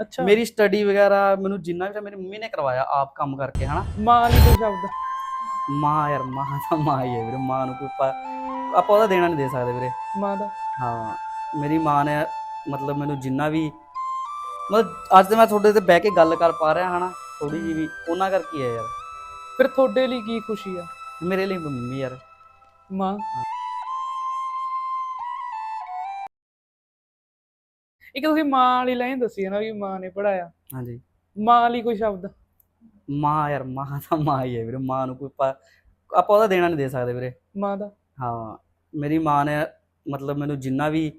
ਅੱਛਾ। ਮੇਰੀ ਸਟੱਡੀ ਵਗੈਰਾ ਮੈਨੂੰ ਜਿੰਨਾ ਵੀ ਮੇਰੀ ਮੰਮੀ ਨੇ ਕਰਵਾਇਆ ਆਪ ਕੰਮ ਕਰਕੇ ਹਨਾ? ਮਾਂ ਲਈ ਕੋਈ ਸ਼ਬਦ। ਮਾਂ ਯਾਰ ਮਾਂ ਤਾਂ ਮਾਂ ਹੀ ਹੈ ਵੀਰੇ ਮਾਂ ਨੂੰ ਕੋਈ ਆਪਾਂ ਉਹਦਾ ਦੇਣਾ ਨਹੀਂ ਦੇ ਸਕਦੇ ਵੀਰੇ। ਮਾਂ ਦਾ। ਹਾਂ ਮੇਰੀ ਮਾਂ ਨੇ ਮਤਲਬ ਮੈਨੂੰ ਜਿੰਨਾ ਵੀ ਮਤਲਬ ਅੱਜ ਤੇ ਮੈਂ ਤੁਹਾਡੇ ਤੇ ਬਹਿ ਕੇ ਗੱਲ ਕਰ ਪਾ ਰਿਹਾ ਹਨਾ? ਥੋੜੀ ਜੀ ਵੀ ਉਹਨਾਂ ਕਰਕੇ ਹੈ ਯਾਰ। ਫਿਰ ਤੁਹਾਡੇ ਲਈ ਕੀ ਖੁਸ਼ੀ ਆ? ਮੇਰੇ ਲਈ ਮੰਮੀ ਯਾਰ। ਮਾਂ। ਇੱਕ ਤੁਸੀਂ ਮਾਂ ਵਾਲੀ ਲਾਈਨ ਦੱਸੀ ਹੈ ਨਾ ਵੀ ਮਾਂ ਨੇ ਪੜਾਇਆ ਹਾਂਜੀ। ਮਾਂ ਲਈ ਕੋਈ ਸ਼ਬਦ। ਮਾਂ ਯਾਰ ਮਾਂ ਤਾਂ ਮਾਂ ਹੀ ਹੈ ਵੀਰੇ ਮਾਂ ਨੂੰ ਕੋਈ ਪਾ- ਆਪਾਂ ਉਹਦਾ ਦੇਣਾ ਨਹੀਂ ਦੇ ਸਕਦੇ ਵੀਰੇ। ਮਾਂ ਦਾ। ਹਾਂ ਮੇਰੀ ਮਾਂ ਨੇ ਮਤਲਬ ਮੈਨੂੰ ਜਿੰਨਾ ਵੀ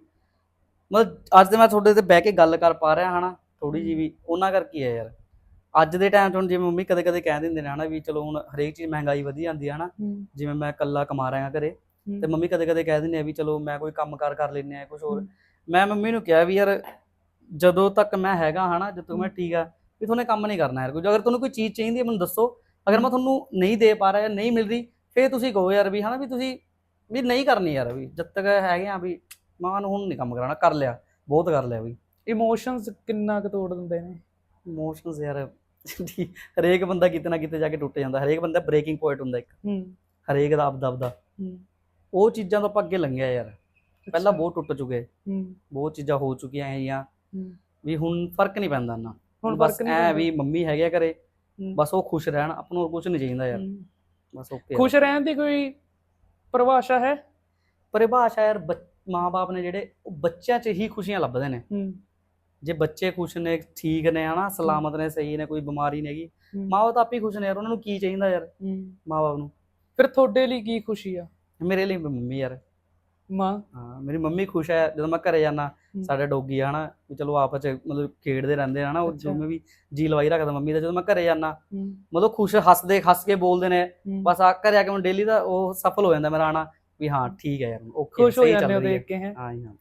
ਮਤਲਬ ਅੱਜ ਤੇ ਮੈਂ ਤੁਹਾਡੇ ਤੇ ਬਹਿ ਕੇ ਗੱਲ ਕਰ ਪਾ ਰਿਹਾ ਹਨਾ ਥੋੜੀ ਜੀ ਵੀ ਉਹਨਾਂ ਕਰਕੇ ਹੈ ਯਾਰ। ਅੱਜ ਦੇ ਟਾਈਮ 'ਚ ਹੁਣ ਜਿਵੇਂ ਮੰਮੀ ਕਦੇ ਕਦੇ ਕਹਿ ਦਿੰਦੇ ਨੇ ਹਨਾ ਵੀ ਚਲੋ ਹੁਣ ਹਰੇਕ ਚੀਜ਼ ਮਹਿੰਗਾਈ ਵਧੀ ਜਾਂਦੀ ਹੈ ਹਨਾ ਜਿਵੇਂ ਮੈਂ ਇਕੱਲਾ ਕਮਾ ਰਿਹਾ ਘਰੇ। ਤੇ ਮੰਮੀ ਕਦੇ ਕਦੇ ਕਹਿ ਦਿੰਦੇ ਆ ਵੀ ਚਲੋ ਮੈਂ ਕੋਈ ਕੰਮ ਕਾਰ ਕਰ ਲੈਨੇ ਆ ਕੁਝ ਹੋਰ। ਮੈਂ ਮੰਮੀ ਨੂੰ ਕਿਹਾ ਵੀ ਯਾਰ ਜਦੋਂ ਤੱਕ ਮੈਂ ਹੈਗਾ ਹਨਾ ਜਦੋਂ ਤੱਕ ਮੈਂ। ਠੀਕ ਆ ਵੀ ਤੁਹਾਨੂੰ ਕੰਮ ਨਹੀਂ ਕਰਨਾ ਯਾਰ ਕੋਈ। ਅਗਰ ਤੁਹਾਨੂੰ ਕੋਈ ਚੀਜ਼ ਚਾਹੀਦੀ ਹੈ ਮੈਨੂੰ ਦੱਸੋ। ਅਗਰ ਮੈਂ ਤੁਹਾਨੂੰ ਨਹੀਂ ਦੇ ਪਾ ਰਿਹਾ ਨਹੀਂ ਮਿਲ ਰਹੀ ਫੇਰ ਤੁਸੀਂ ਕਹੋ ਯਾਰ ਵੀ ਹਨਾ ਵੀ ਤੁਸੀਂ ਵੀ ਨਹੀਂ ਕਰਨੀ ਯਾਰ ਵੀ। ਜਦ ਤੱਕ ਹੈਗੇ ਆ ਵੀ ਮਾਂ ਨੂੰ ਹੁਣ ਨਹੀਂ ਕੰਮ ਕਰਾਉਣਾ ਕਰ ਲਿਆ ਬਹੁਤ ਕਰ ਲਿਆ ਵੀ। ਇਮੋਸ਼ਨਸ ਕਿੰਨਾ ਕੁ ਤੋੜ ਦਿੰਦੇ ਨੇ? ਇਮੋਸ਼ਨਸ ਯਾਰ ਹਰੇਕ ਬੰਦਾ ਕਿਤੇ ਨਾ ਕਿਤੇ ਜਾ ਕੇ ਟੁੱਟ ਜਾਂਦਾ। ਹਰੇਕ ਬੰਦਾ ਬ੍ਰੇਕਿੰਗ ਪੁਆਇੰਟ ਹੁੰਦਾ ਇੱਕ। ਹਰੇਕ ਦਾ ਆਪਦਾ ਆਪਦਾ। ਉਹ ਚੀਜ਼ਾਂ ਤੋਂ ਆਪਾਂ ਅੱਗੇ ਲੰਘਿਆ ਯਾਰ। ਪਹਿਲਾਂ। ਬਹੁਤ ਟੁੱਟ ਚੁੱਕੇ। ਹੂੰ। ਬਹੁਤ ਚੀਜ਼ਾਂ ਹੋ ਚੁੱਕੀਆਂ ਐ ਜਾਂ ਹੂੰ। ਵੀ ਹੁਣ ਫ਼ਰਕ ਨਹੀਂ ਪੈਂਦਾ ਨਾ ਹੁਣ ਬਸ ਐ। ਵੀ ਮੰਮੀ ਹੈਗੇ ਆ ਘਰੇ ਹੂੰ। ਬਸ ਉਹ ਖੁਸ਼ ਰਹਿਣ ਆਪਾਂ ਨੂੰ ਹੋਰ ਕੁਝ ਨਹੀਂ ਚਾਹੀਦਾ ਯਾਰ। ਹੂੰ। ਬਸ ਓਕੇ ਖੁਸ਼ ਰਹਿਣ ਦੀ ਕੋਈ ਪਰਿਭਾਸ਼ਾ ਹੈ? ਪਰਿਭਾਸ਼ਾ ਯਾਰ ਮਾਪੇ ਨੇ ਜਿਹੜੇ ਉਹ ਬੱਚਿਆਂ 'ਚ ਹੀ ਖੁਸ਼ੀਆਂ ਲੱਭਦੇ ਨੇ। ਹੂੰ। ਜੇ ਬੱਚੇ ਖੁਸ਼ ਨੇ ਠੀਕ ਨੇ ਹਨਾ ਸਲਾਮਤ ਨੇ ਸਹੀ ਨੇ ਕੋਈ ਬਿਮਾਰੀ ਨਹੀਂ ਹੈਗੀ। ਹੂੰ। ਮਾਂ ਤਾਂ ਆਪ ਹੀ ਖੁਸ਼ ਨੇ ਯਾਰ ਉਹਨਾਂ ਨੂੰ ਕੀ ਚਾਹੀਦਾ ਯਾਰ? ਹੂੰ। ਮਾਂ ਨੂੰ। ਫਿਰ ਤੁਹਾਡੇ ਲਈ ਕੀ ਖੁਸ਼ੀ ਆ? ਮੇਰੇ ਲਈ ਮੰਮੀ ਯਾਰ ਮਾਂ ਹਾਂ ਮੇਰੀ ਮੰਮੀ ਖੁਸ਼ ਹੈ ਜਦੋਂ ਮੈਂ ਘਰੇ ਜਾਣਾ। ਸਾਡੇ ਡੋਗੀ ਆ ਹਨਾ ਵੀ ਚਲੋ ਆਪਸ ਚ ਮਤਲਬ ਖੇਡਦੇ ਰਹਿੰਦੇ ਹਨਾ ਉਹ। ਜਿਵੇਂ ਵੀ ਜੀ ਲਵਾਈ ਰੱਖਦਾ ਮੰਮੀ ਦਾ ਜਦੋਂ ਮੈਂ ਘਰੇ ਜਾਣਾ ਹੂੰ ਮਤਲਬ ਖੁਸ਼ ਹੱਸਦੇ ਹੱਸ ਕੇ ਬੋਲਦੇ ਨੇ। ਬਸ ਆ ਘਰੇ ਆ ਕੇ ਮੈਂ ਡੇਲੀ ਦਾ ਉਹ ਸਫਲ ਹੋ ਜਾਂਦਾ ਮੇਰਾ ਆਣਾ ਵੀ ਹਾਂ ਠੀਕ ਹੈ ਯਾਰ ਓਕੇ ਖੁਸ਼ ਹੋ ਜਾਂਦੇ ਹੋ ਹੈ। ਦੇਖ ਕੇ ਹੈ ਹਾਂ ਜੀ ਹਾਂ